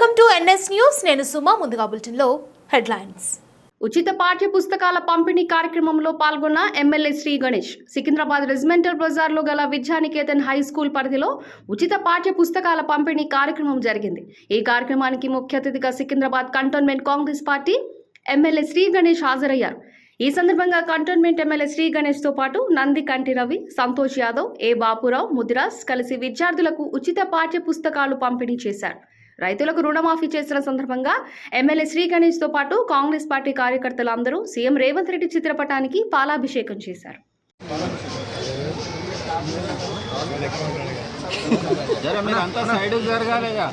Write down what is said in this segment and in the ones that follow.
Welcome to NS news. నేను సుమా ముందుగా బులెటిన్లో హెడ్లైన్స్. ఉచిత పాఠ్య పుస్తకాల పంపిణీ కార్యక్రమంలో పాల్గొన్న ఎమ్మెల్యే శ్రీ గణేష్ సికింద్రాబాద్ రెసిమెంటల్ బజార్లో గల విద్యానికేతన్ హై స్కూల్ పరిధిలో ఉచిత పాఠ్య పుస్తకాల పంపిణీ కార్యక్రమం జరిగింది. ఈ కార్యక్రమానికి ముఖ్య అతిథిగా Secunderabad cantonment Congress party MLA Shri Ganesh హాజరయ్యారు. ఈ సందర్భంగా కంటోన్మెంట్ ఎమ్మెల్యే శ్రీ గణేష్తో పాటు నంది కంటి రవి సంతోష్ యాదవ్ ఏ బాపురావు ముదిరాజ్ కలిసి విద్యార్థులకు ఉచిత పాఠ్య పుస్తకాలు పంపిణీ చేశారు. రైతులకు రుణమాఫీ చేసిన సందర్భంగా ఎమ్మెల్యే శ్రీ గణేష్తో పాటు కాంగ్రెస్ పార్టీ కార్యకర్తలందరూ సీఎం రేవంత్ రెడ్డి చిత్రపటానికి పాలాభిషేకం చేశారు. జర మీరు అంతా సైడ్ జరగాలిగా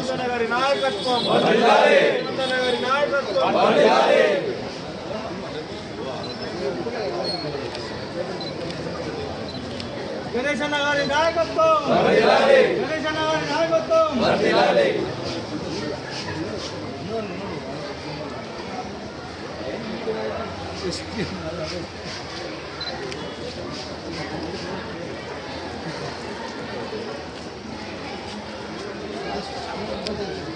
నాకు ఇది అలా ఇంకా చాలా- ఇంకా జరగాల ఇట్లా వీ షేప్లో వచ్చి అందరూ కొద్దిగా వెనకాల అందరు కనబడతారు గణేష్ అన్న గారి నాయకత్వం. గణేష్ అన్న గారి నాయకత్వం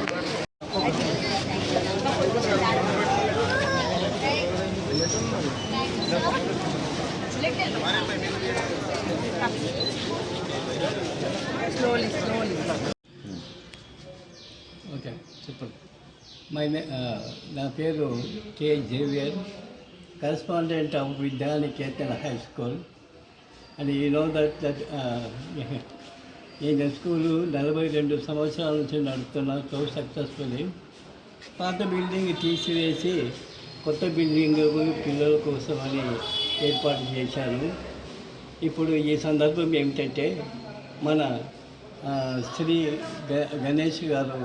ఓకే చెప్పండి. మై uh, నా పేరు K. Xavier. Correspondent of Vidyaniketan high school and ఈ నో దట్ దట్ నేను స్కూలు నలభై రెండు సంవత్సరాల నుంచి నడుపుతున్నా సో సక్సెస్ఫుల్లీ పాత బిల్డింగ్ తీసివేసి కొత్త బిల్డింగ్ పిల్లల కోసం అని ఏర్పాటు చేశాను ఇప్పుడు ఈ సందర్భం ఏమిటంటే మన uh, శ్రీ గ గణేష్ గారు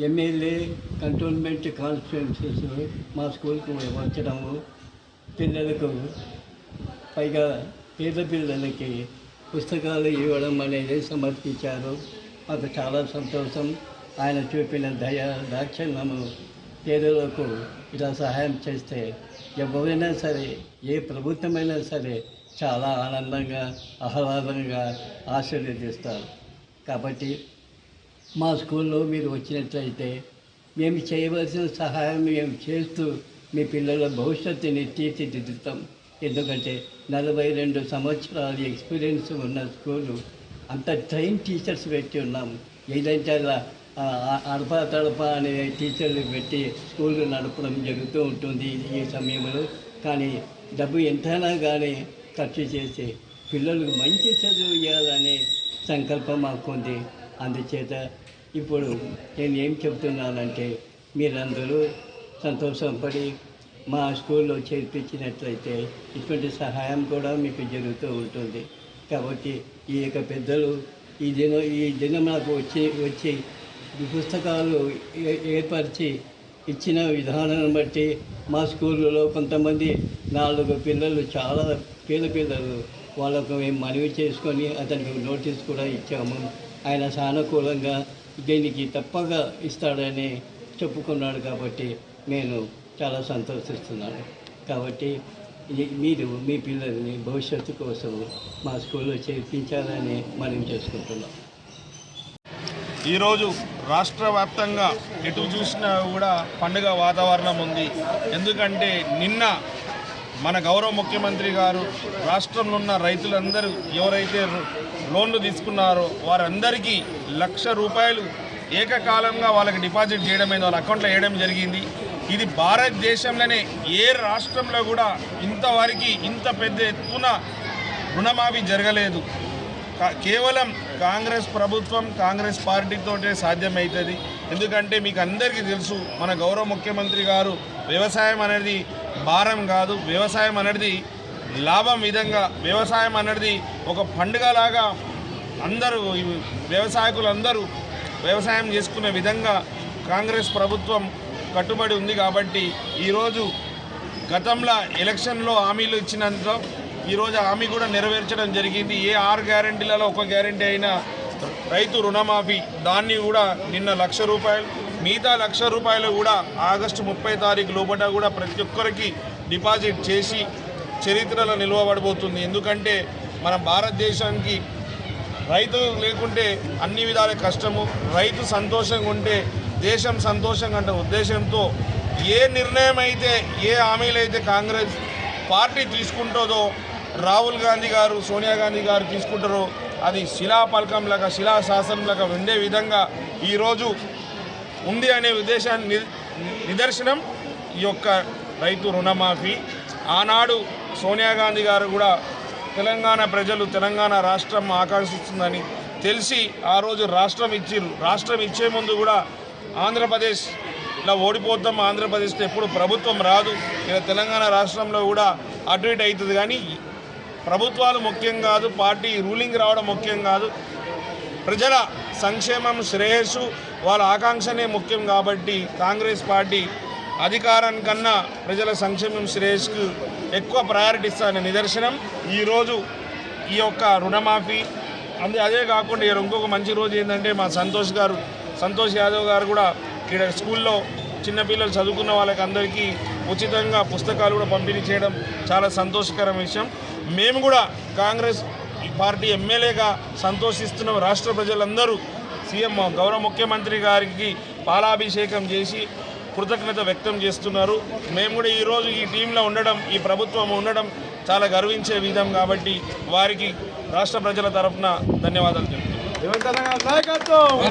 ఎమ్మెల్యే కంటోన్మెంట్ కాన్స్టిట్యున్సీస్ మా స్కూల్కు వచ్చడము పిల్లలకు పైగా పేద పిల్లలకి పుస్తకాలు ఇవ్వడం అనేది సమర్పించారు. మాకు చాలా సంతోషం. ఆయన చూపిన దయ దాక్షణ్యము పేదలకు ఇలా సహాయం చేస్తే ఎవరైనా సరే ఏ ప్రభుత్వమైనా సరే చాలా ఆనందంగా ఆహ్లాదంగా ఆశీర్వదిస్తారు. కాబట్టి మా స్కూల్లో మీరు వచ్చినట్లయితే మేము చేయవలసిన సహాయం మేము చేస్తూ మీ పిల్లల భవిష్యత్తుని తీర్చిదిద్దుతాం. ఎందుకంటే నలభై రెండు సంవత్సరాల ఎక్స్పీరియన్స్ ఉన్న స్కూలు అంత ట్రైన్ టీచర్స్ పెట్టి ఉన్నాము ఏదంటే అలా ఆ, అడప తడప అనే టీచర్లు పెట్టి స్కూల్ నడపడం జరుగుతూ ఉంటుంది ఈ సమయంలో. కానీ డబ్బు ఎంతైనా కానీ ఖర్చు చేసి పిల్లలకు మంచి చదువు ఇవ్వాలనే సంకల్పం మాకుంది. అందుచేత ఇప్పుడు నేను ఏం చెప్తున్నానంటే మీరందరూ సంతోషం పడి మా స్కూల్లో చేర్పించినట్లయితే ఇటువంటి సహాయం కూడా మీకు జరుగుతూ ఉంటుంది. కాబట్టి ఈ యొక్క పెద్దలు ఈ దిన ఈ దినం నాకు వచ్చి వచ్చి పుస్తకాలు ఏ- ఏర్పరిచి ఇచ్చిన విధానాన్ని బట్టి మా స్కూళ్ళలో కొంతమంది నాలుగు పిల్లలు చాలా పేద పిల్లలు వాళ్ళకు మేము మనవి చేసుకొని అతనికి నోటీస్ కూడా ఇచ్చాము. ఆయన సానుకూలంగా దీనికి తప్పగా ఇస్తాడని చెప్పుకున్నాడు కాబట్టి నేను చాలా సంతోషిస్తున్నాను. కాబట్టి మీరు మీ పిల్లల్ని భవిష్యత్తు కోసం మా స్కూల్లో చేర్పించాలని మనం చేసుకుంటున్నాం. ఈరోజు రాష్ట్ర వ్యాప్తంగా ఎటు చూసినా కూడా పండుగ వాతావరణం ఉంది. ఎందుకంటే నిన్న మన గౌరవ ముఖ్యమంత్రి గారు రాష్ట్రంలో ఉన్న రైతులందరూ ఎవరైతే లోన్లు తీసుకున్నారో వారందరికీ లక్ష రూపాయలు ఏకకాలంగా వాళ్ళకి డిపాజిట్ చేయడం అయింది వాళ్ళ అకౌంట్లో వేయడం జరిగింది. ఇది భారతదేశంలోనే ఏ రాష్ట్రంలో కూడా ఇంతవరకు ఇంత పెద్ద ఎత్తున రుణమాఫీ జరగలేదు. కేవలం కాంగ్రెస్ ప్రభుత్వం కాంగ్రెస్ పార్టీతోటే సాధ్యమవుతుంది ఎందుకంటే మీకు అందరికీ తెలుసు మన గౌరవ ముఖ్యమంత్రి గారు వ్యవసాయం అనేది భారం కాదు. వ్యవసాయం అనేది లాభం విధంగా వ్యవసాయం అనేది ఒక పండుగలాగా అందరూ వ్యవసాయకులందరూ వ్యవసాయం చేసుకునే విధంగా కాంగ్రెస్ ప్రభుత్వం కట్టుబడి ఉంది కాబట్టి ఈరోజు గతంలో ఎలక్షన్లో హామీలు ఇచ్చినంత ఈరోజు హామీ కూడా నెరవేర్చడం జరిగింది. ఏ ఆరు గ్యారంటీలలో ఒక గ్యారంటీ అయినా రైతు రుణమాఫీ దాన్ని కూడా నిన్న లక్ష రూపాయలు మిగతా లక్ష రూపాయలు కూడా ఆగస్టు ముప్పై తారీఖు లోపల కూడా ప్రతి ఒక్కరికి డిపాజిట్ చేసి చరిత్రలో నిల్వబడబోతుంది. ఎందుకంటే మన భారతదేశానికి రైతు లేకుంటే అన్ని విధాల కష్టము రైతు సంతోషంగా ఉంటే దేశం సంతోషంగా అంటే ఉద్దేశంతో ఏ నిర్ణయం అయితే ఏ హామీలు అయితే కాంగ్రెస్ పార్టీ తీసుకుంటుందో రాహుల్ గాంధీ గారు సోనియా గాంధీ గారు తీసుకుంటారో అది శిలా శిలాపలకంలాగా శిలా శాసనంలాగా ఉండే విధంగా ఈరోజు ఉంది అనే ఉద్దేశాన్ని ని- నిదర్శనం ఈ యొక్క రైతు రుణమాఫీ. ఆనాడు సోనియా గాంధీ గారు కూడా తెలంగాణ ప్రజలు తెలంగాణ రాష్ట్రం ఆకాంక్షిస్తుందని తెలిసి ఆ రోజు రాష్ట్రం ఇచ్చిర్రు. రాష్ట్రం ఇచ్చే ముందు కూడా ఆంధ్రప్రదేశ్లో ఓడిపోతాం ఆంధ్రప్రదేశ్లో ఎప్పుడు ప్రభుత్వం రాదు ఇక తెలంగాణ రాష్ట్రంలో కూడా అటు ఇటు అవుతుంది. కానీ ప్రభుత్వాలు ముఖ్యం కాదు పార్టీ రూలింగ్ రావడం ముఖ్యం కాదు. ప్రజల సంక్షేమం శ్రేయస్సు వాళ్ళ ఆకాంక్షనే ముఖ్యం కాబట్టి కాంగ్రెస్ పార్టీ అధికారానికన్నా ప్రజల సంక్షేమం శ్రేయస్కు ఎక్కువ ప్రయారిటీ ఇస్తాన నిదర్శనం. ఈరోజు ఈ యొక్క రుణమాఫీ. అందు అదే కాకుండా ఇంకొక మంచి రోజు ఏంటంటే మా సంతోష్ గారు సంతోష్ యాదవ్ గారు కూడా ఇక్కడ స్కూల్లో చిన్నపిల్లలు చదువుకున్న వాళ్ళకి అందరికీ ఉచితంగా పుస్తకాలు కూడా పంపిణీ చేయడం చాలా సంతోషకరం విషయం. మేము కూడా కాంగ్రెస్ ఈ పార్టీ ఎమ్మెల్యేగా సంతోషిస్తున్న. రాష్ట్ర ప్రజలందరూ సీఎం గౌరవ ముఖ్యమంత్రి గారికి పాలాభిషేకం చేసి కృతజ్ఞత వ్యక్తం చేస్తున్నారు. మేము కూడా ఈరోజు ఈ టీంలో ఉండడం ఈ ప్రభుత్వం ఉండడం చాలా గర్వించే విధం కాబట్టి వారికి రాష్ట్ర ప్రజల తరఫున ధన్యవాదాలు తెలుపుతున్నాను